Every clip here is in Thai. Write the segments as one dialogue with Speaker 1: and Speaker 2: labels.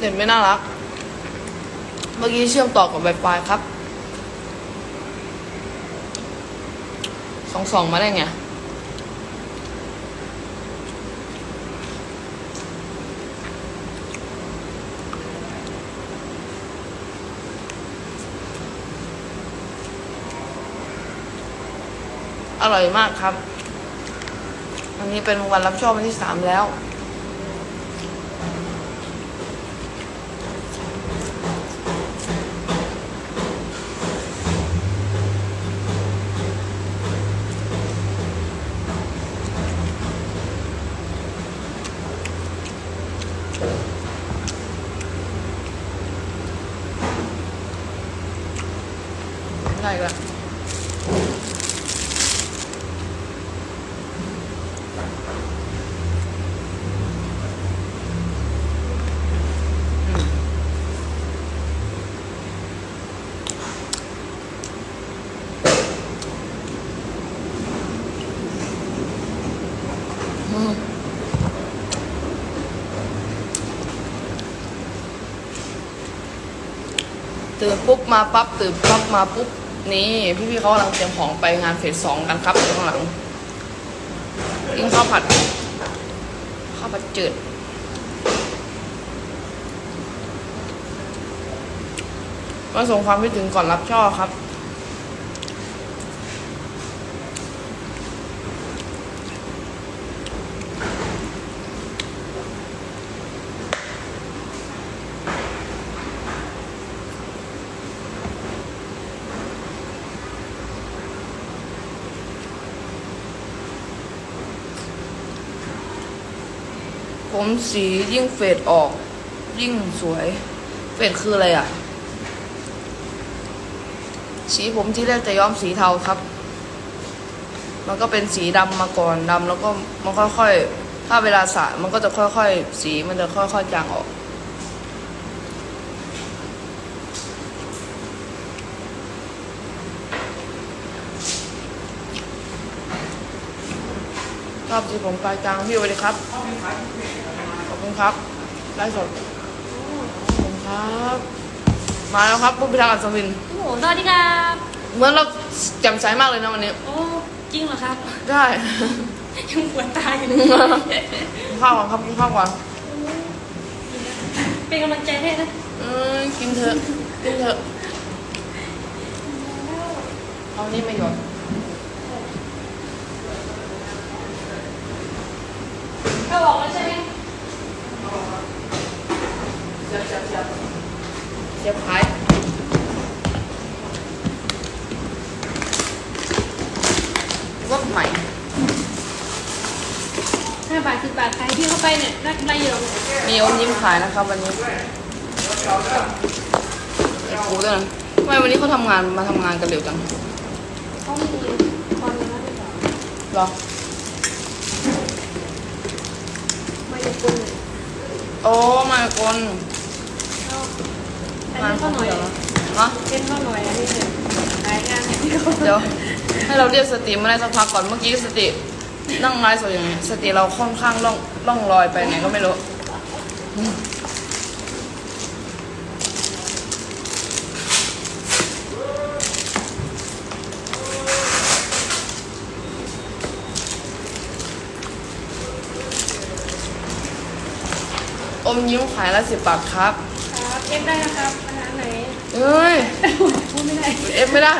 Speaker 1: เน็ตไม่น่ารัก เมื่อกี้เชื่อมต่อกับ Wi-Fi ครับ สองสองมาได้ไง อร่อยมากครับ วันนี้เป็นวันรับชอบวันที่สามแล้ว ตื่นปุ๊บมาปั๊บตื่นปั๊บมาปุ๊บนี่พี่ๆเขากำลังเตรียมของไปงานเฟสสองกันครับอยู่ข้างหลังกินข้าวผัดข้าวผัดจืดมาส่งความคิดถึงก่อนรับช่อครับ สียิ่งเฟดออก ยิ่งสวย เฟดคืออะไรอะ สีผมที่แรกจะย้อมสีเทาครับ มันก็เป็นสีดำมาก่อนดำแล้วก็มันค่อยๆ ถ้าเวลาสระมันก็จะค่อยๆ สีมันจะค่อยๆจางออกชอบสีผมปลายกลางพี่สวัสดีครับ คุณครับไลฟ์สดขอบคุณครับ มาแล้วครับปุ๊บพิทักษ์อัศวิน
Speaker 2: โอ้โหสวัสดีครับ
Speaker 1: เหมือนเราแจ่มใสมากเลยนะวันนี้
Speaker 2: โอ้จริงเหรอครับ
Speaker 1: ได้
Speaker 2: ยังปวดตาอยู่เลย
Speaker 1: กินข้าวก่อนครับกินข้าวก่อน
Speaker 2: เป็นกำลังใจให้นะ
Speaker 1: เอ้ยกินเถอะกินเถอะเอานี่ไม่หยด
Speaker 2: ก็บอกแล้วใช่ไหม
Speaker 1: เสียบเสียบเสียบเสียบขายรถใหม่
Speaker 2: ห้าบาทสิบบาทขายพี่เข้าไปเนี่ยได้กำไรเยอะ
Speaker 1: มีอมยิ้มขายนะครับวันนี้ไอ้กูด้วยนะทำไมวันนี้เขาทำงานมาทำงานกันเร็วจัง
Speaker 2: เขามีความรู้นะ
Speaker 1: เหรอ
Speaker 2: มาจากกรุง
Speaker 1: โอ้มากล
Speaker 2: เขา อันนี้เขาหน่อย
Speaker 1: เหรอฮะ
Speaker 2: เป็นเขาหน่อยอันนี้เลยขายงานเนี่ยที่เขา
Speaker 1: เดี๋ยวให้เราเรียกสติมาได้สักพักก่อนเมื่อกี้สตินั่งไลฟ์สดอย่างไงสติเราค่อนข้างล่องล่องลอยไปไหนก็ไม่รู้อืมอมยิ้มขายละสิบบาทครับ
Speaker 2: ครับ เอฟได้นะครับอาหารไหน
Speaker 1: เอ้ย
Speaker 2: พูดไม่ได้
Speaker 1: เอฟไม่ได้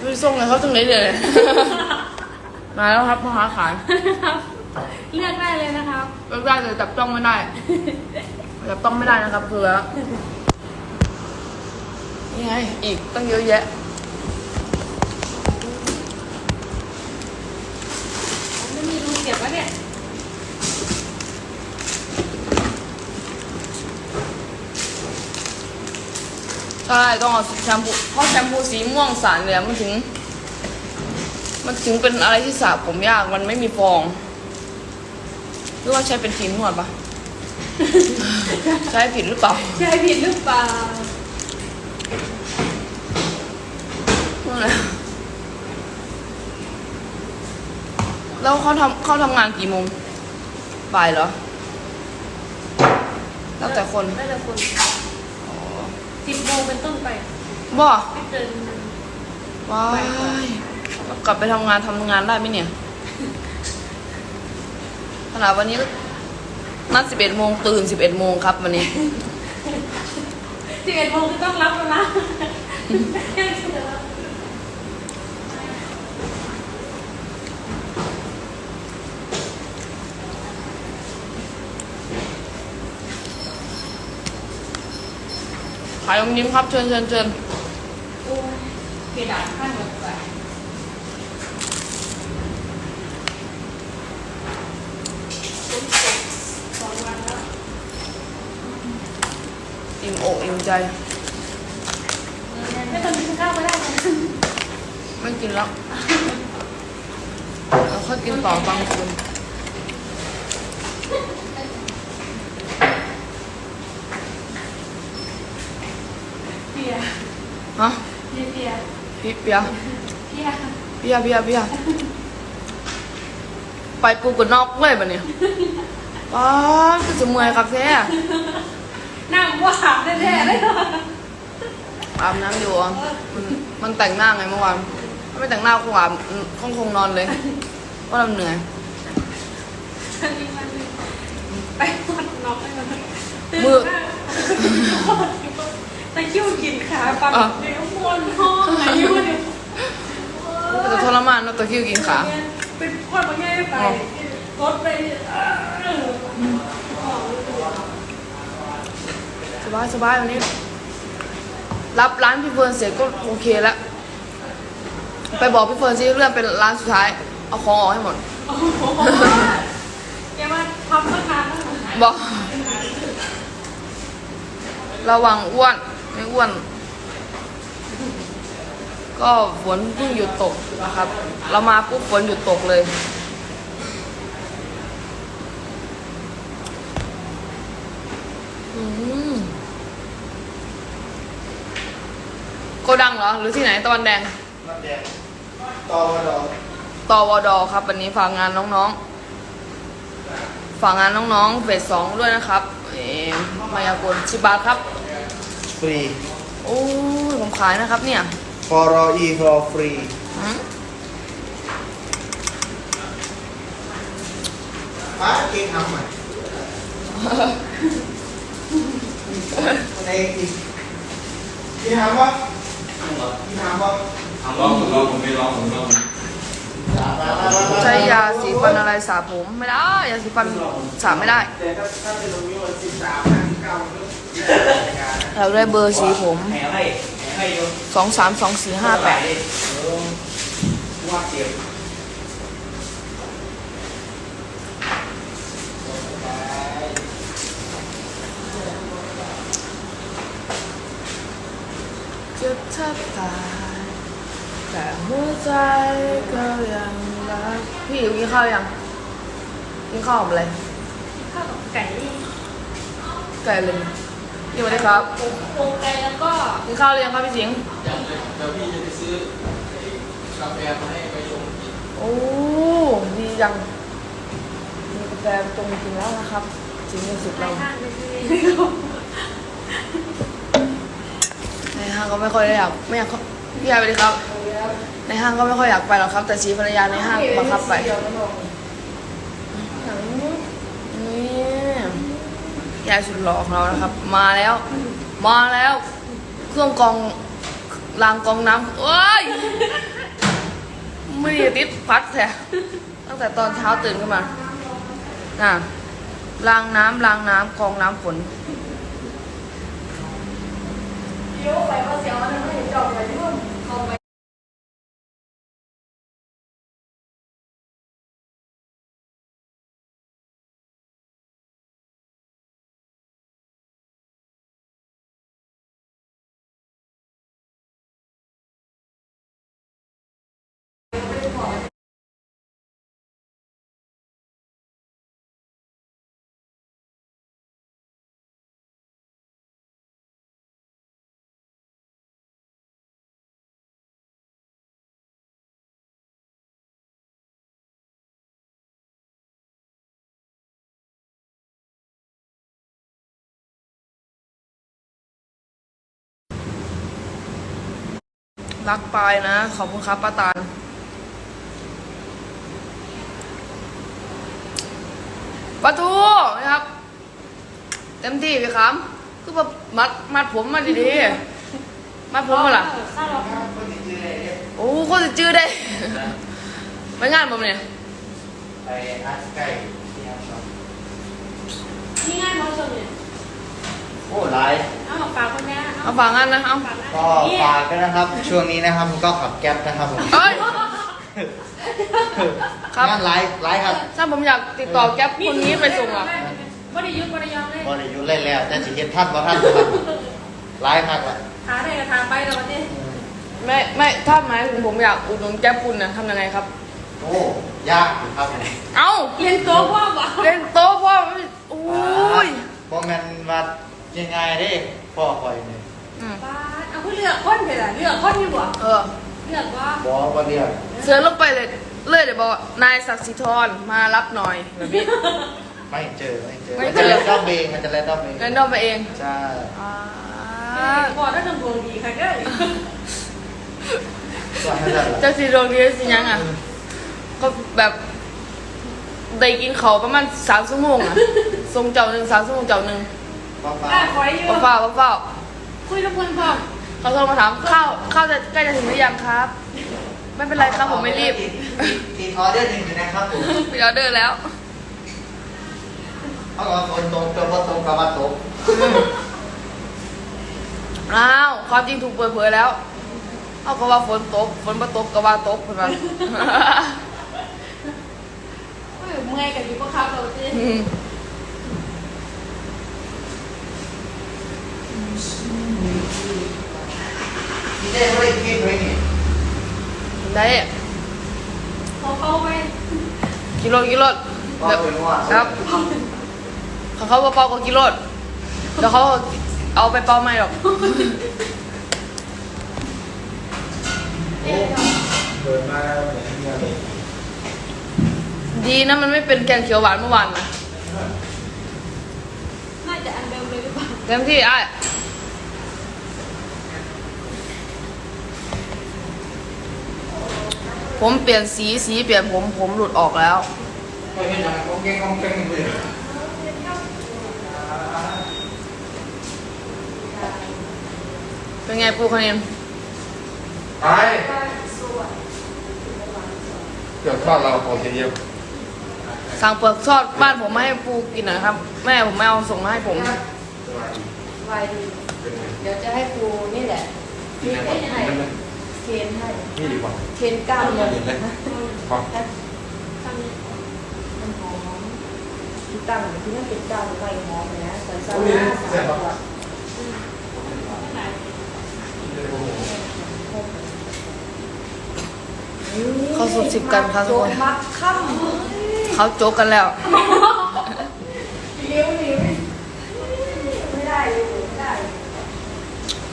Speaker 1: ไปส่งเลยเขาตรงไหนเลย มาแล้วครับพ่อค้าขาย
Speaker 2: ครับเลือกได้เลยนะครับ
Speaker 1: เลิกได้เลยจับต้องไม่ได้จับต้องไม่ได้นะครับคือแล้วนี่ไงอีกตั้งเยอะแยะ
Speaker 2: ไม่มีรูเสียบวะเนี่ย
Speaker 1: ช่ต้องเอาแชมพูเพราะแชมพูสีม่วงสารเนี่ยมันถึง มันถึงเป็นอะไรที่สระผมยากมันไม่มีฟองหรือว่าใช้เป็นครีมนวดปะ ใช้ผิดหรือเปล่า
Speaker 2: ใช่ผิดหรือเปล่า
Speaker 1: นั่นแหละแล้วเขาทำเขาทำงานกี่โมงบ่ายเหรอแล้วแต่คน
Speaker 2: แล้วแต่คน สิบโมงเป็นต้นไป
Speaker 1: บ่
Speaker 2: ไม่เกิน
Speaker 1: ว้ายแล้วกลับไปทำงานทำงานได้ไหมเนี่ยขนาดวันนี้นัดสิบเอ็ดโมงตื่นสิบเอ็ดโมงครับวันนี้
Speaker 2: สิบเอ็ดโมงก็ต้องรับแล้วนะ
Speaker 1: ขายอมยิ้มครับเชิญเชิญเชิญ
Speaker 2: โอ้ยเพดานขั้นหมดไปสองวันแล้ว
Speaker 1: อิ่มอกอิ่มใจ
Speaker 2: ไม่ต้องกินข้าวไม่ได้เลย
Speaker 1: ไม่กินแล้วเราค่อยกินต่อบางคืน
Speaker 2: เบียร์
Speaker 1: ฮะ
Speaker 2: เบียร์เบียร์
Speaker 1: พี่เปีย
Speaker 2: เบียร์
Speaker 1: เปียเปียเปียไปปูกับนอกเลยปะเนี่ยป้าดก็จะเมื่อยครับแท้
Speaker 2: นั่งว่าหาแน่ๆเลย
Speaker 1: อาบน้ำอยู่อะมันมันแต่งหน้าไงเมื่อวานถ้าไม่แต่งหน้าคงอาบคงคงนอนเลยเพราะเราเหนื่อย
Speaker 2: ไปกดน็อกให้มัน
Speaker 1: มือ
Speaker 2: ตะคิ้วกินขาปังเดี๋ยวมวนห้องอายุเดี๋ยว
Speaker 1: จะทรมานเนอะตะคริวกินขา
Speaker 2: เป็นคนมาง่ายไปรถไป
Speaker 1: สบายสบายวันนี้ รับร้านพี่เฟิร์นเสร็จก็โอเคแล้วไปบอกพี่เฟิร์นซิเลื่อนเป็นร้านสุดท้าย เอาของออกให้หมด
Speaker 2: โอ้โหแกมาทำตั้งนานแล้ว
Speaker 1: บอก ระวังอ้วน ไม่อ้วน ก็ฝนเพิ่งหยุดตกนะครับ เรามาปุ๊บฝนหยุดตกเลยอืมโกดังเหรอ หรือที่ไหนตะวันแดง
Speaker 3: น้ำแดงตอวดอ
Speaker 1: ตวดครับ วันนี้ฝากงานน้องๆ ฝากงานน้องๆเฟสสองด้วยนะครับ เอมมายากลชิบาทครับ
Speaker 3: ฟ รี
Speaker 1: โอ้ยผมขายนะครับเนี่ย
Speaker 3: ฟอรออีฟอฟรี
Speaker 1: หืม
Speaker 3: ป้าเก่งทำใหม่ในอีกพี่ทำปะพี่ทำปะ
Speaker 4: ทำร้องผมร้องผมไม่ร้องผมร้อง
Speaker 1: ใช้ยาสีฟันอะไรสระผมไม่ได้ยาสีฟันสระไม่ได้
Speaker 3: แต่ถ้าถ้าเป็นตรงนี้วันสิบสามห้าสิบเก้ามันก็
Speaker 1: เราได้เบอร์สีผม
Speaker 3: แหให้แหให้อยู่
Speaker 1: สองสามสองสี่ห้าแปด
Speaker 3: เออว่าเก็บ
Speaker 1: จะแทบตายแต่หัวใจก็ยังรักพี่อยู่กินข้าวยังกินข้าวกับอะไร
Speaker 2: ข้าวกับไก่
Speaker 1: ไก่เลย นี่สวัสดีครับ
Speaker 2: โครงไก่แล้วก็
Speaker 1: กินข้าวหรือยังครับพี่สิงห์
Speaker 4: เดี๋ยวพี่จะไปซื้อกาแฟมาให้ไปชงกิน
Speaker 1: โอ้ดีจังมีกาแฟตรงกินแล้วนะครับสิงห์สุด
Speaker 2: ใน
Speaker 1: เรา
Speaker 2: ห้างไปซื้อ
Speaker 1: ในห้างก็ไม่ค่อยได้อยากไม่อยากเข้าพี่ยายไปเลยครับ ในห้างก็ไม่ค่อยอยากไปหรอกครับ แต่ชีภรรยาในห้างบังคับไป ยายสุดหล่อของเรานะครับ มาแล้ว มาแล้ว เครื่องกองรางกองน้ำโอ้ยไม่ได้ติดพัดแท้ตั้งแต่ตอนเช้าตื่นขึ้นมาน่ะรางน้ำรางน้ำกองน้ำฝน
Speaker 5: เดี๋ยวไปว่าเสียวนะไม่เห็นจบไปด้วย
Speaker 1: รักปายนะ ขอบคุณครับป้าตาลประตูนะครับ เต็มที่พี่ครับคือแบบมัดมัดผมมาดีๆมัดผมมาล่ะ
Speaker 2: ข้าวเรา
Speaker 3: คนที่ชื่ออะไรเนี่ย
Speaker 1: โอ้โคตรจื้อได้ไปงานผมเนี่ย
Speaker 3: ไปอัดใกล้ที่ครับ
Speaker 2: นี่ง่ายมากเลยเนี่ย
Speaker 3: โอ้หลาย
Speaker 2: เอามาฝากคนนี้
Speaker 1: เอาฝากงานนะเอา
Speaker 2: ฝากนะ
Speaker 3: ก็ฝากกันนะครับ ช่วงนี้นะครับผมก็ขับแก๊ปนะครับผม
Speaker 1: เอ้ย ครับ
Speaker 3: งานไลฟ์ไลฟ์ครับ
Speaker 1: ถ้าผมอยากติดต่อแก๊ปคนนี้ไปส่งอะ
Speaker 2: บริยุทธ์บริยอมเลย
Speaker 3: บริยุทธ์เล่นแล้วแต่สิเฮ็ดท่านบ่ท่านครับไลฟ์ครับละ
Speaker 2: หาได้ก็ทางไปแล้ววันนี้
Speaker 1: ไม่ไม่ถ้าหมายถึงผมอยากอุดหนุนแก๊ปคุณนะทำยังไงครับ
Speaker 3: โอ้ยากอยู่ครับ
Speaker 1: เอ้า
Speaker 2: เรียนโต๊ะว่าวะ
Speaker 1: เล่นโต๊ะพ่อโอ้ย
Speaker 3: บ่แม่นว่า ยังไงเด้พ่อคอยนี่
Speaker 1: อืม
Speaker 2: ป้าเอาเพื่อเลือกคนไปละเลือกคนอยู่บ่
Speaker 1: เออ
Speaker 2: เลือกว่า
Speaker 3: บ่บ่เรียก
Speaker 1: เสือลงไปเลย เลยเดี๋ยวบอกว่านายศักดิ์สิทรมารับหน่อยแบบนี้
Speaker 3: ไม่เจอไม่เจอ
Speaker 1: ไม่
Speaker 3: มัน
Speaker 1: เจ
Speaker 3: จะ
Speaker 1: อ
Speaker 3: เล่นรอบเองมันจะเล่นรอบเอง
Speaker 1: เงินดอมไปเอง
Speaker 3: ใช่
Speaker 1: อ่า
Speaker 2: พอได้ทำดวงดีค่ะเด้อ
Speaker 3: ส่วนนั้นแหละ
Speaker 1: เจ้าสีดวงดีสิยังอะ ก็แบบได้กินเขาวประมาณสามชั่วโมงอะทรงเจ้าหนึ่งสามชั่วโมงเจ้าหนึ่ง
Speaker 3: ฟ้าฟ้า
Speaker 2: ป้าคอยอยู่
Speaker 1: เฝ้าเฝ้าเฝ้า
Speaker 2: คุยทุกคนพร้อม
Speaker 1: เขาโทรมาถามข้าวข้าวจะใกล้จะถึงหรือยังครับ ไม่เป็นไรครับผมไม่รีบ
Speaker 3: ตีออเดอร์หนึ่งอยู่นะครับผม
Speaker 1: มีออเดอร์แล้ว
Speaker 3: เขาบอกว่าฝนตกตัวบ่ตกกับว่าตก
Speaker 1: อ้าวความจริงถูกเปิดเผยแล้ว เอาก็ว่าฝนตกฝนมาตกก็ว่าตกเพื่อนว่า
Speaker 2: เฮ้ยเมื่อยกันอยู่ก็ครับเราจี
Speaker 1: อืม
Speaker 3: ที่ ได้ไม่ได้คิดไว้นี่
Speaker 1: ได้
Speaker 2: พอเข้าไป
Speaker 1: กิโลกิโล
Speaker 3: ก็เป็นว่า
Speaker 1: ครับเขาเขาเป่าก็กิโลเดี๋ยวเขาเอาไปเป่าไม่หรอก
Speaker 3: โอ้เดินมาแล้วเนี่ยเลย
Speaker 1: ดีนะมันไม่เป็นแกงเขียวหวานเมื่อวานนะ
Speaker 2: น่าจะอันเดิมเลยหรือเปล่า
Speaker 1: เต็มที่ไอ้าย ผมเปลี่ยนสีสีเปลี่ยนผมผมหลุดออกแล้ว
Speaker 3: ไม่เห็นหรอกก้องแกงก้องแกงเลย
Speaker 1: เป็นไงปูคะแนน
Speaker 4: ไปเดี๋ยวทอดเราของเทียม
Speaker 1: สั่งเปลือกทอดบ้านผมมาให้ปูกินหนะครับ แม่ผมไม่เอาส่งมาให้ผม
Speaker 2: ไวดีเดี๋ยวจะให้ครูนี่แหละมีเคนให้ เคนให้
Speaker 4: นี่ดีกว่า
Speaker 2: เคนก้าวเลย
Speaker 4: เห็นเลยพอ
Speaker 2: ทำนี่
Speaker 6: มันหอมที่ตั้งที่นั่นเป็นเจ้าไฟหอมเลยนะใส่ซา
Speaker 4: โอ้ย
Speaker 6: ลา
Speaker 4: เสร็จ
Speaker 6: สาม
Speaker 4: แล้ว
Speaker 6: ขวด
Speaker 1: เขาสุดสิบกันครับทุกคน
Speaker 6: มัดค่
Speaker 1: เขาโจกกันแล้วำ
Speaker 6: เลี้ยวหนีไม่ได้เลยไม่ได้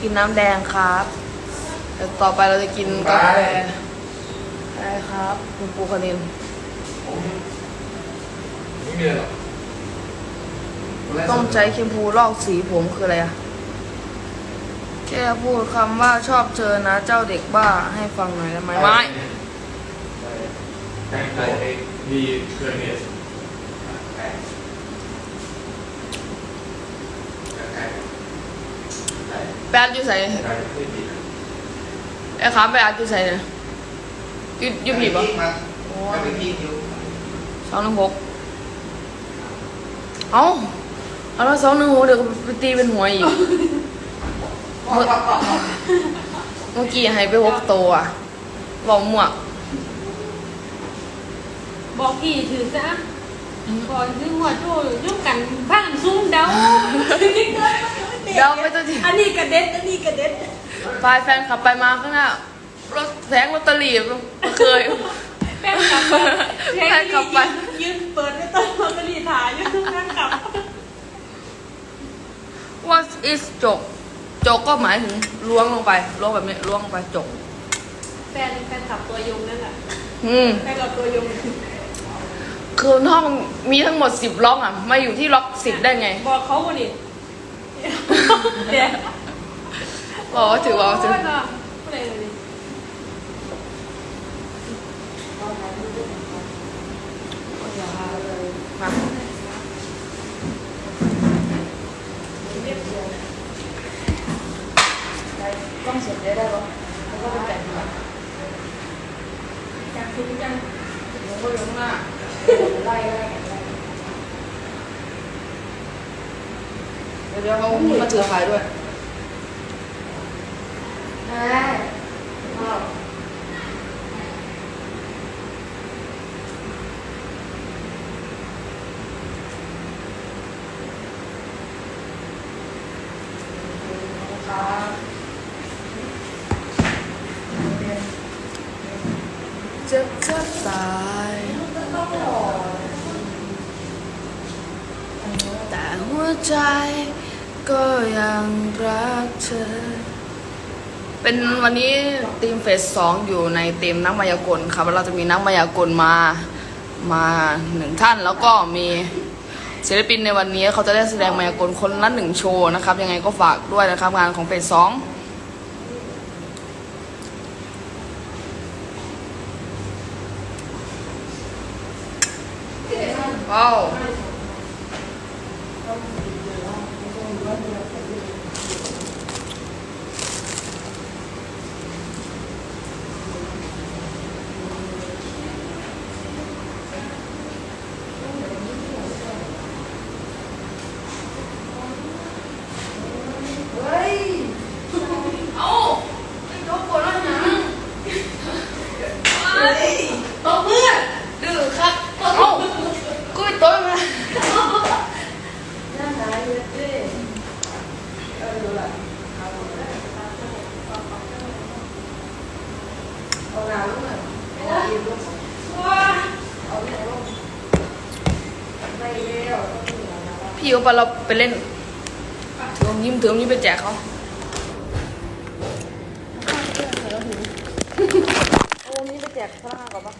Speaker 1: กินน้ำแดงครับเดี๋ยวต่อไปเราจะกินกาแฟได้ครับ คุณปูคณิน
Speaker 4: ไม่มีหรอก
Speaker 1: ต้องใช้เคมพูลอกสีผมคืออะไรอะแค่พูดคำว่าชอบเจอนะ เจ้าเด็กบ้าให้ฟังหน่อยได้ไหมไม่
Speaker 4: แกงไก่มีเครื่องเนี่ย
Speaker 1: ไปอัดอยู่ใส่
Speaker 4: ไก่ที่ดี
Speaker 1: ไอ้ขาไปอัดอยู่ใส่เนี่ยอยูอยูผีปะ
Speaker 3: มา
Speaker 1: โอ้
Speaker 3: ไม่เป็นที่อยู่
Speaker 1: สองหนึ่งหกเอ้าเอาแล้วสองหนึ่งหกเดี๋ยวไปตีเป็นหัวอีกเมื่อเมื่อกี้ให้ไปหกตัวอะบอกหมวก
Speaker 2: บอกกี่ถือซะก่อนซื้อหัวโจ้ยุ่งกันพังซุ้มเดา
Speaker 1: เดี๋ยวไม่ต้องที
Speaker 2: อันนี้กระเด็ดอันนี้กระเด็ด
Speaker 1: พายแฟนขับไปมาข้างหน้ารถแสงลอตเตอรี่เคย
Speaker 2: แป้งกลับไป
Speaker 1: แป้งกลับไป
Speaker 2: ยืนเปิดไม่ต้องลอตเตอรี่ถ่ายยืนแป้งกลับ
Speaker 1: What is จก จกก็หมายถึงล้วงลงไปล้วงแบบนี้ล้วงลงไปจก
Speaker 2: แฟนแฟนขับตัวยงนั่นแหละ
Speaker 1: อืม
Speaker 2: แฟนขับตัวยง
Speaker 1: คือห้องมีทั้งหมดสิบล็อกอะ มาอยู่ที่ล็อกสิบได้ไง
Speaker 2: บอกเขาคนนี้เดี๋ยว
Speaker 1: บอกว่าถือบอ
Speaker 2: กว่าถือ
Speaker 1: มา
Speaker 5: ต้องเสร็จได้แล้วแล้วก็ไปแต่งแบบ
Speaker 2: จากคุณจัง
Speaker 1: ผมก็ยังว่า
Speaker 5: ไล่ไล่
Speaker 1: เดี๋ยวเขามาถือไฟด้วย จ็บจะตายแต่หัวใจก็ยังรักเธอ เป็นวันนี้ทีมเฟสสองอยู่ในทีมนักมายากลครับเราจะมีนักมายากลมามาหนึ่งท่าน แล้วก็มีศิลปินในวันนี้เขาจะได้แสดงมายากลคนละหนึ่งโชว์นะครับ ยังไงก็ฝากด้วยนะครับงานของเฟสสองว้าว
Speaker 5: เฮ้ย
Speaker 1: เอาไอ้โจ๊กปวดแล้วหนัง
Speaker 2: ตบมือ
Speaker 1: ดื้อครับเอากุ้ยโต้มา
Speaker 5: หน้าหนาเยอะดิเออดูละเอาเอาหนาลูกหน่อยเอาหนาลูก
Speaker 2: ว้า
Speaker 5: เอาหนาลูกไม่เลี้ยวต้องเหนือนะว่า
Speaker 1: พี่เอาไปเราไปเล่นถืออมยิ้มถืออมยิ้มไปแจกเขาโอ้นี่ไปแจกพนักงานก่อนปะ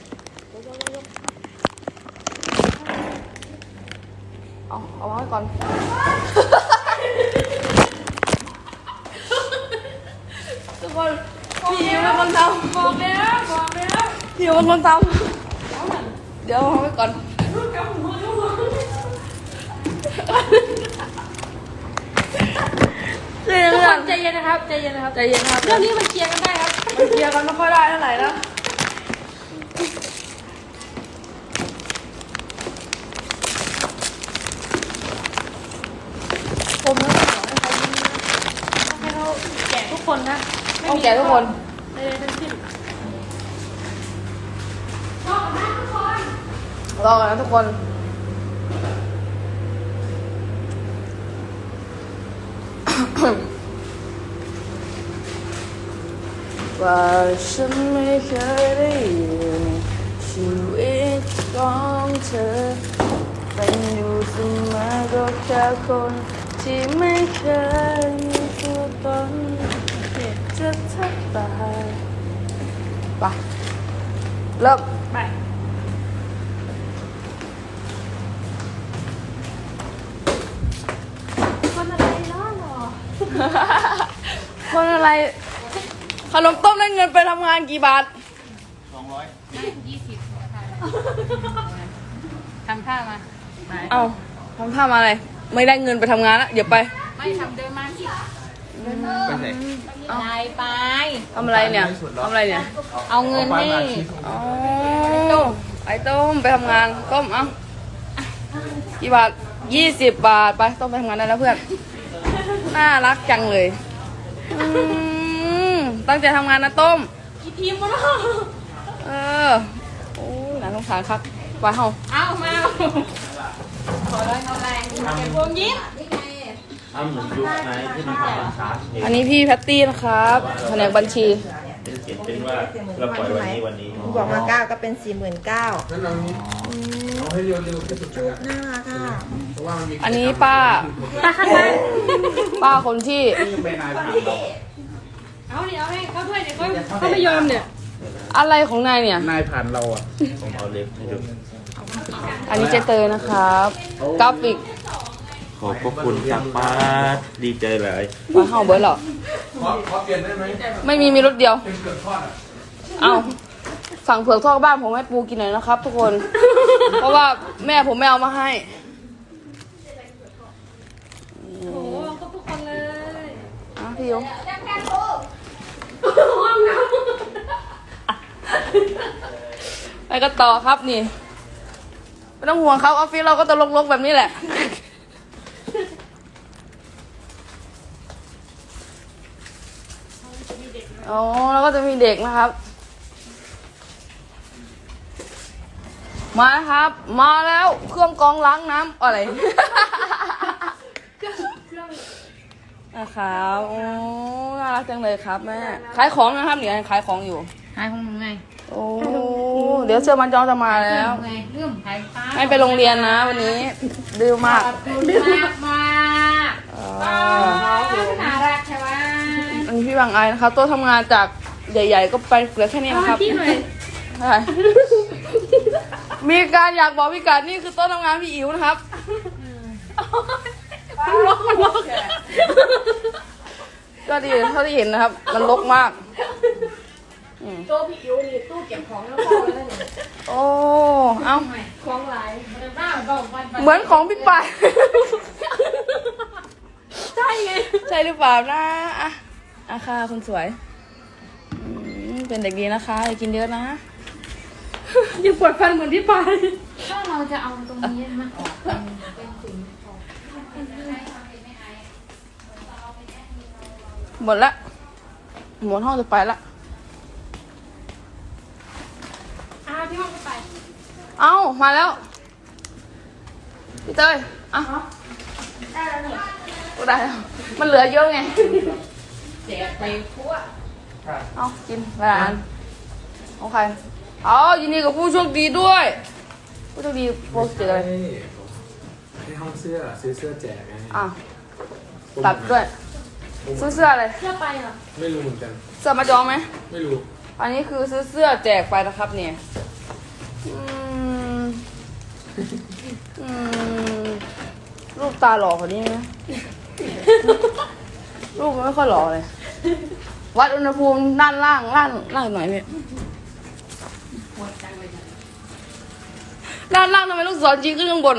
Speaker 1: ยกยกยกยกเอาเอาวางไว้ก่อน ทุกคนพี่ยิวเป็นคนท
Speaker 2: บอกแล้วบอกแล้วำ
Speaker 1: พี่ยิวเป็นคนทำเดี๋ยวเอาไว้ก่อน
Speaker 2: ลูกกับหัวลูก
Speaker 1: เรื่อง
Speaker 2: ทุก
Speaker 1: เรื่
Speaker 2: ค
Speaker 1: อง
Speaker 2: นใจเย็นนะครับใจเย็นนะครับ
Speaker 1: ใจเย็นครับ
Speaker 2: เรื่องนี้มันเคลียร์กันได้ครับ
Speaker 1: มันเคลียร์กันไม่ค่อยได้เท่าไหร่นะ
Speaker 2: ผมนะให้เขาแจกทุกคนนะไม่
Speaker 1: ต้อง
Speaker 2: มี
Speaker 1: แจกทุกคน
Speaker 2: ใดๆทั้งสิ้นชอบนะทุกคน
Speaker 1: รอกันนะทุกคน ว่าฉันไม่เคยได้ยินชีวิตของเธอเป็นอยู่เสมอก็แค่คนที่ไม่เคยมีตัวตน จะทักตายไปเริ่ม
Speaker 2: ไปคนอะไรล้อหรอ
Speaker 1: คนอะไร ขนมต้มได้เงินไปทำงานกี่บาท
Speaker 7: สองร้อย
Speaker 2: ยี่สิบทำท่ามา
Speaker 1: เอาทำท่ามาอะไร ไม่ได้เงินไปทำงานแล้วเดี๋ยวไป
Speaker 2: ไม่ทำเดินมาที่
Speaker 7: ไปไหน
Speaker 2: นายไป
Speaker 1: ทำอะไรเนี่ยทำอะไรเนี่ย
Speaker 2: เอาเงินให้
Speaker 1: อ๋อไอ้ต้มไปทำงานต้มเอากี่บาทยี่สิบบาทไปต้มไปทำงานได้แล้วเพื่อนน่ารักจังเลยอืมตั้งใจทำงานนะต้ม
Speaker 2: อีทีมมาแล้ว
Speaker 1: เออโอ้ยน่าสงสารครับไปเฮา
Speaker 2: เอามาขอร้อยเท่าไหร่เก็บวงยิ้ม
Speaker 8: ทำเหมือนยุคไหนที่มันทำบัญชาเนี่ย
Speaker 1: อันนี้พี่แพตตี้นะครับแผนกบัญชี
Speaker 8: เป็นเขียนเป็นว่าเราปล่อยวันนี้วันนี้
Speaker 9: บอกมาเก้าก็เป็นสี่หมื่นเก้า
Speaker 4: นั่นเอานี้เอาให้เร็วๆที่สุดนะครับ
Speaker 9: น่ารักอะ
Speaker 4: เพราะว่ามันมี
Speaker 1: อันนี้ป้า
Speaker 2: ตาข้างใน
Speaker 1: ป้าคนที่
Speaker 4: นี่เป็นนายผ่านเรา
Speaker 2: เอาดิเอาให้เขาด้วยเดี๋ยวเขาเขาไม่ยอมเนี่ย
Speaker 1: อะไรของนายเนี่ย
Speaker 4: นายผ่านเราอะ
Speaker 8: ผมเอาเล็บให้ดู
Speaker 1: อันนี้เจเตยนะครับกราฟิก
Speaker 8: ขอบพระคุณครับป้าดีใจหลาย
Speaker 1: มาเข้าเบิร์ดหรอ
Speaker 4: ขอขอเปลี่ยนได้ไหม
Speaker 1: ไม่มีมีรถเดียว
Speaker 4: เป็นเกือบทอดอะ
Speaker 1: เอาสั่งเผือกทอดบ้านผมให้ปูกินหน่อยนะครับ ทุกคน เพราะว่าแม่ผมไม่เอามาให้
Speaker 2: โอ้โหก็ทุกคนเลย
Speaker 1: อะพี่โย
Speaker 2: ห้องน้
Speaker 1: ไปกันต่อครับนี่ ไม่ต้องห่วงครับออฟฟิศเราก็จะลกๆแบบนี้แหละ อ๋อแล้วก็จะมีเด็กนะครับ มาครับ มาแล้วเครื่องกรองล้างน้ำอะไรนะครับโอ้น่ารักจังเลยครับแม่ขายของนะครับเดี๋ยวขายของอยู่ำ
Speaker 2: หายของมึงไง
Speaker 1: โอ้เดี๋ยวเชื่อมันจองจะมาแล้ว
Speaker 2: ไงเรื่องหายฟ้า
Speaker 1: ให้ไปโรงเรียนนะวันนี้ดื้อมาก
Speaker 2: ดื้อมากมาก
Speaker 1: พี่บางไอนะครับโต๊ะทำงานจากใหญ่ ๆ ก็ไปเหลือแค่นี้นะครับ
Speaker 2: พี่หน่อย
Speaker 1: ใช่มีการอยากบอกพี่การนี่คือโต๊ะทำงานพี่อิ๋วนะครับ
Speaker 2: มันล็อกมันล็อก
Speaker 1: ก็ดีเท่าที่เห็นนะครับ มันรกมากอืม
Speaker 6: โต๊ะพี่อิ๋วนี่ตู้เก็บของแล้วเข้าแล้วเนี่ย
Speaker 1: โอ้ เอ้า
Speaker 6: ของหลาย
Speaker 2: มันบ้าเบาวัน
Speaker 1: เหมือนของพี่ปาย
Speaker 2: ใช่ไง
Speaker 1: ใช่หรือเปล่านะอะ อาค่ะคนสวยอืมเป็นเด็กดีนะคะอย่ากินเยอะนะ
Speaker 2: อย่าปวดฟันเหมือนพี่ปาย
Speaker 6: ถ้าเราจะเอาตรงนี้มาออกเป็นเป็นสีออก
Speaker 1: หมดละหมดห้องจะไปละ
Speaker 2: อ่าพี่ห้องก็ไป
Speaker 1: เอ้า มาแล้ว พี่เต้ยอะ
Speaker 6: ได้แล้วนี่
Speaker 1: ก็ได้แล้วมันเหลือเยอะไง
Speaker 2: แจกไปทั่ว
Speaker 1: เอากินไปอ่านของใครเอายินดีกับผู้โชคดีด้วย ผู้โชคดีโพสต์อะไร
Speaker 3: ให้ห้องเสื้อซื้อเสื้อแจกไง
Speaker 1: อะตัดด้วยซื้อเสื้ออะไร
Speaker 6: เชื่อไปเหรอ
Speaker 3: ไม่รู้เหมือนกัน
Speaker 1: เสื้อมาจองไหม
Speaker 3: ไม่รู้
Speaker 1: อันนี้คือซื้อเสื้อแจกไปนะครับเนี่ยอืมอืมรูปตาหล่อกว่านี้ไหม รูปมันไม่ค่อยหล่อเลย วัดอุณหภูมิด้านล่างล่างล่างหน่อยพี่ด้านล่างทำไมลูกศรชี้ขึ้นข้างบน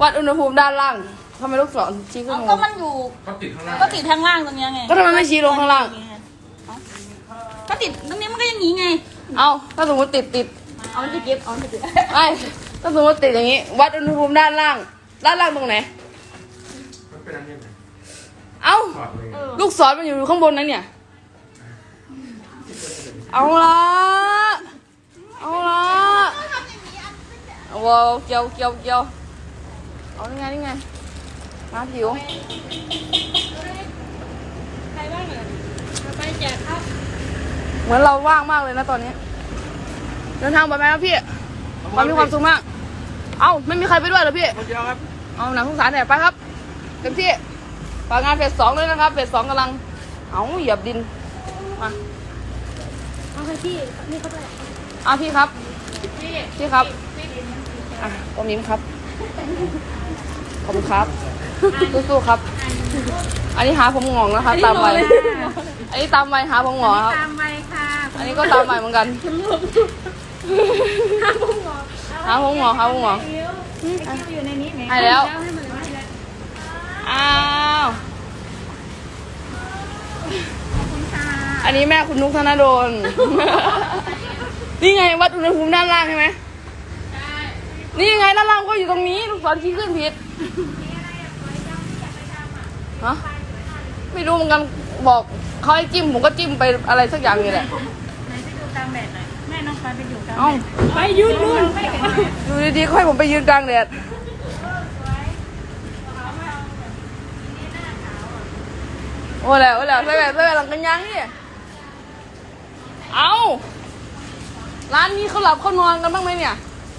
Speaker 1: วัดอุณหภูมิด้านล่างทำไมลูกศรชี้ขึ้น
Speaker 10: เอา
Speaker 1: ข้างบ
Speaker 10: ก็
Speaker 1: น
Speaker 10: มันอยู่
Speaker 3: เขาติดข้างล่าง
Speaker 10: ก็ติดข้างล่างตรงเนี้ยไง
Speaker 1: ก็ทำไมไม่ชี้ลงข้างล่าง
Speaker 10: ก็ติดตรงนี้มันก็อย่างนี้ไง
Speaker 1: เอาถ้าสมมติติดติด
Speaker 10: เอามันจะเก็บเอามันจะเก็บ
Speaker 1: ไอ้ถ้าสมมติติดอย่างนี้ วัดอุณหภูมิด้านล่าง ด้านล่างตรงไหน
Speaker 3: มันเป็นอันนี้ไหน
Speaker 1: เอ้า
Speaker 3: ถอดเลย
Speaker 1: ลูกศรมันอยู่ข้างบนนั้นเนี่ย เอาละเอาละเอาว้าวเกี่ยวเกี่ยวเกี่ยวเอานี่ไงนี่ไง มาผิว
Speaker 2: ใครบ้างเนี่ยไปแจกครับ
Speaker 1: เหมือนเราว่างมากเลยนะตอนนี้ เดินทางไปไหมครับพี่ความมีความสุขมาก เอ้า ไม่มีใครไปด้วยเหรอพี่
Speaker 4: คนเดียวครับ
Speaker 1: เอาหนังสงสารแหน่ไปครับ เต็มที่ ฝากงานเฟสสองด้วยนะครับเฟสสองกำลัง เอาเหยียบดิน มา
Speaker 6: เอาไปที่นี่เขาด้วย
Speaker 1: เอาพี่ครับ พี่ครับอะป้ามิ้มครับ ขอบคุณครับ สู้ๆครับ อันนี้หาผมหงองนะคะ ตามไปอันนี้ตามไปหาผมหงอครับ
Speaker 2: ตามไปค่ะ
Speaker 1: อันนี้ก็ตามไปเหมือนกันหาผมหงอหาผมหงอ
Speaker 2: อยู่ในนี้ไหม
Speaker 1: ให้แล้ว
Speaker 2: ให้มันให้แล้ว
Speaker 1: อ้าว อันนี้แม่คุณนุกธนดล นี่ไงวัดอุณหภูมิด้านล่างใช่ไหมนี่ไงด้านล่างก็อยู่ตรงนี้ลูกศรชี้ขึ้นผิดฮะไม่รู้เหมือนกันบอกเขาให้จิ้มผมก็จิ้มไปอะไรสักอย่างนี่แหละ
Speaker 2: ไหนไปดูกลางแดดหน่อยแม่น้องไปไปอยู่กลาง
Speaker 1: เอ้า
Speaker 2: ไปยืนยืน
Speaker 1: อยู่ดีๆค่อยผมไปยืนกลางแดดโอ้แล้วโอ้แล้วใส่แบบใส่แบบหลังกันยังนี่ เอาร้านนี้เขาหลับเขานอนกันบ้างไหมเนี่ย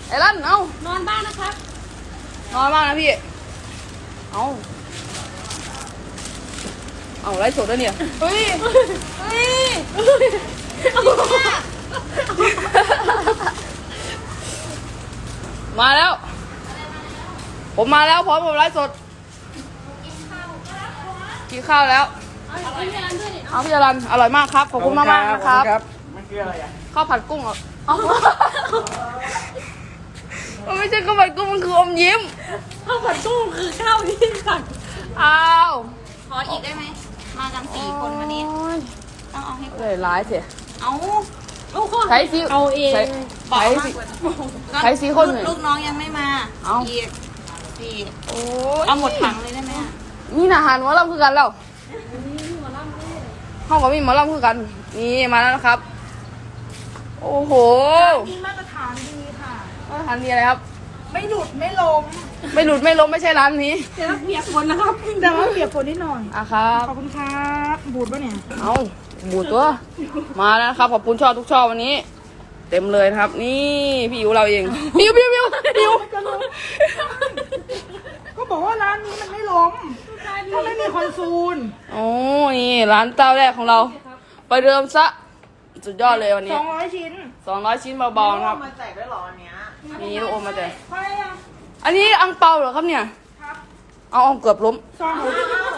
Speaker 1: ไอ้ร้านเอา
Speaker 2: นอนบ้านนะครับ
Speaker 1: นอนบ้างนะพี่ เอาเอาไล่สดด้วยเนี่ย เฮ้ย เฮ้ยมาแล้ว ผมมาแล้วพร้อมผมไล่สด กินข้าวแล้ว เอาพี่จรันอร่อยมากครับ ขอบคุณมากมากๆนะครับ
Speaker 3: มัน คืออะไรอะ
Speaker 1: ข้าวผัดกุ้งเหรอเอามันไม่ใช่ข้าวผัดกุ้งมันคืออมยิ้ม
Speaker 10: ข้าวผัดกุ้งคือข้าวที่สั่ง
Speaker 1: อ้าว
Speaker 10: ขออีกได้ไหม มากันสี่คนวันนี้ ต้องเอาให้ครบ
Speaker 1: เลยร้ายเสีย
Speaker 10: เอาลูกคน
Speaker 1: ใช้ซี
Speaker 10: เอาเอง
Speaker 1: ใช้
Speaker 10: บอก
Speaker 1: ใช้
Speaker 10: มาก
Speaker 1: ซี
Speaker 10: กว่า
Speaker 1: ใช้สี่คนหน่อย
Speaker 10: ลูกน้องยังไม่มา
Speaker 1: เอา
Speaker 10: อีกสี่
Speaker 1: โอ้ย
Speaker 10: เอาหมดถังเลยได้ไหมอะ
Speaker 1: นี่นะหันหมอลำคือกันแล้วห้องก็มีหมอลำคือกัน นี่มาแล้วนะครับ โอ้โห
Speaker 6: มีมาตรฐานดีค่ะ
Speaker 1: มาทานดีอะไรครับ
Speaker 6: ไม่หลุดไม่ล้ม
Speaker 1: ไม่หลุดไม่ล้มไม่ใช่ร้านนี้
Speaker 6: แต่ว่าเปียกฝนนะครับแต่ว่าเปียกฝนนิดหน่อย
Speaker 1: อะครับ
Speaker 6: ขอบคุณครับบูดปะเนี่ย
Speaker 1: เอาบูดตัว มาแล้วนะครับขอบคุณชอบทุกชอบวันนี้ เต็มเลยนะครับ นี่พี่อิวเราเองพี่อิวพี่อิวพี่อิว
Speaker 6: ก็บอกว่าร้านนี้มันไม่ล้มถ้าไม่มีคอนซูล
Speaker 1: โอ้นี่ร้านเจ้าแรกของเรา ไปเดิมซะ สุดยอดเลยวัน
Speaker 6: ส
Speaker 1: นี้
Speaker 6: องร้อยชิ้น
Speaker 1: สองร้อยชิ้นเบาๆนะครับ
Speaker 4: มาแจกได้หรออันเนี้ย
Speaker 1: มีลูกอมมาแต่
Speaker 6: ใช่อะ
Speaker 1: อันนี้อังเปาเหรอครับเนี่ยเอาเอาเกือบล้ม
Speaker 6: ซองของ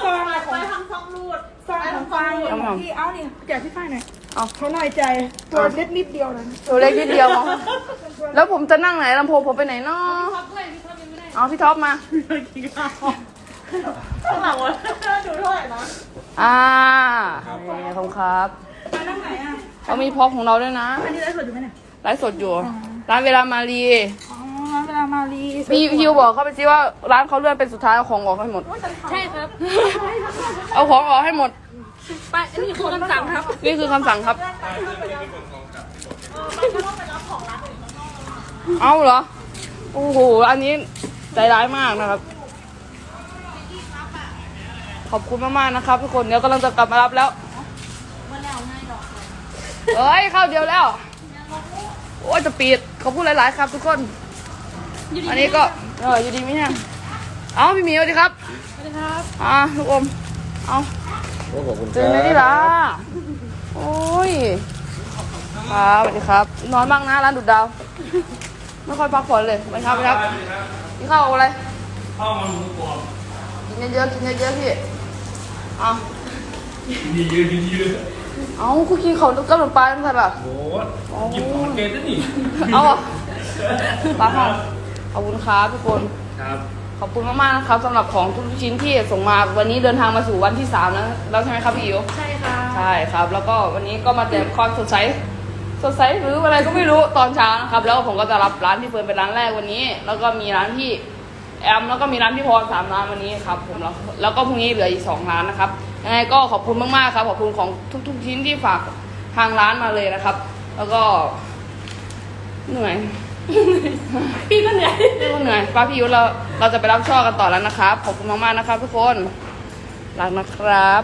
Speaker 6: ซองอะไรของทำซองรูดซองของฟาง
Speaker 1: เอามา
Speaker 6: ที่เอาเนี่ยแกะพี่ฝ้ายหน่อย
Speaker 1: เอา
Speaker 6: เขาหน่อยใจตัวเล็กนิดเดียวนะ
Speaker 1: ตัวเล็กนิดเดียวมั้งแล้วผมจะนั่งไหนลำโพงผมไปไหนเนาะเอาพี่ท็อปมา
Speaker 6: ข้างหลังวะดูเท่าไหร่นะ
Speaker 1: อ่านี่ขอบคุณครับ เรามีพร็อพของเราด้วยนะ
Speaker 6: อันนี้ไลฟ์สดอยู่ไหมเนี่ย
Speaker 1: ไลฟ์สดอยู่ ร้านเวลามารี
Speaker 6: อ๋อร้านเวลามารี
Speaker 1: พี่ฮิวบอกเขาไปซิว่าร้านเขาเลื่อนเป็นสุดท้ายเอาของออกให้หมด
Speaker 10: ใช่ครับ
Speaker 1: เอาของออกให้หมด
Speaker 10: ไปอันนี้คือคำสั่งครับ
Speaker 1: นี่คือคำสั่งครับ เอาเหรอ โอ้โห อันนี้ใจร้ายมากนะครับ ขอบคุณมากๆนะครับทุกคน เดี๋ยวกำลังจะกลับมารับแล้ว เอ้ยเข้าเดียวแล้ว โอ้ยจะปิดขอบคุณหลาย ๆ ครับ ทุกคน อันนี้ก็เอออยู่ดีไหมเนี่ยเอาพี่หมีสวัสดีครับสวัสดีครับอ่าลูกอมเอา
Speaker 3: โอ้ขอบคุณค
Speaker 1: ตื่
Speaker 3: รั
Speaker 1: น
Speaker 3: บ
Speaker 1: เลยดิล่ะโอ้ยครับสวัสดีครับ นอนบ้างนะร้านดุดดาว ไม่ค่อยพักผ่อนเลยไปครับไปครับกินข้าวกับอะไร
Speaker 8: ข้าวมันหมูกรอบ
Speaker 1: กินเยอะๆกินเยอะๆพี่เอา
Speaker 8: ดียืนดียืน
Speaker 1: เอาคุกกี้เขากับขนมปังใส่ป่ะ
Speaker 8: โอ้ยกินของเกตนี่
Speaker 1: เอาอะปลาหอมขอบคุณครับทุกคน
Speaker 8: ครับ
Speaker 1: ขอบคุณมากๆนะครับสำหรับของทุกชิ้นที่ส่งมาวันนี้เดินทางมาสู่วันที่สามแล้วแล้วใช่ไหมครับพี่อิ๋ว
Speaker 10: ใช่ค่ะ
Speaker 1: ใช่ครับ แล้วก็วันนี้ก็มาแต่ความสดใสสดใสหรืออะไรก็ไม่รู้ตอนเช้านะครับ แล้วผมก็จะรับร้านพี่เฟิร์นเป็นร้านแรกวันนี้ แล้วก็มีร้านที่แอมแล้วก็มีร้านพี่พรสามร้านวันนี้ครับผมแล้วแล้วก็พรุ่งนี้เหลืออีกสองร้านนะครับ ยังไงก็ขอบคุณมากๆครับ ขอบคุณของทุก ๆ ชิ้นที่ฝากทางร้านมาเลยนะครับ แล้วก็เหนื่อย
Speaker 10: พี่ก็เหนื่อย
Speaker 1: พี่ก็เหนื่อยป้าพี่ยุทธเราเราจะไปรับช่อกันต่อแล้วนะครับ ขอบคุณมากๆนะครับ ทุกคนรักนะครับ